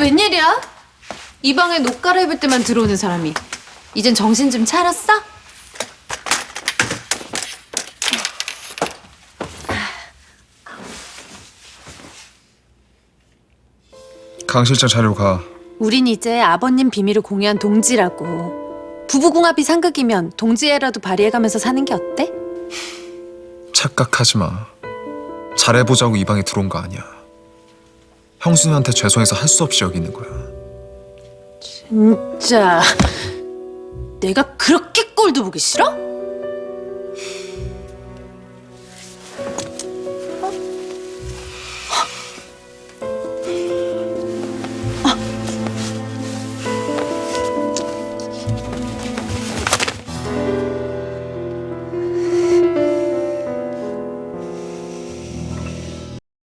웬일이야? 이 방에 녹 갈아입을 때만 들어오는 사람이 이젠 정신 좀 차렸어? 강 실장 자리로 가. 우린 이제 아버님 비밀을 공유한 동지라고 부부궁합이 상극이면 동지애라도 발휘해가면서 사는 게 어때? 착각하지 마. 잘해보자고 이 방에 들어온 거 아니야. 형수님한테 죄송해서 할 수 없이 여기 있는 거야. 진짜 내가 그렇게 꼴도 보기 싫어?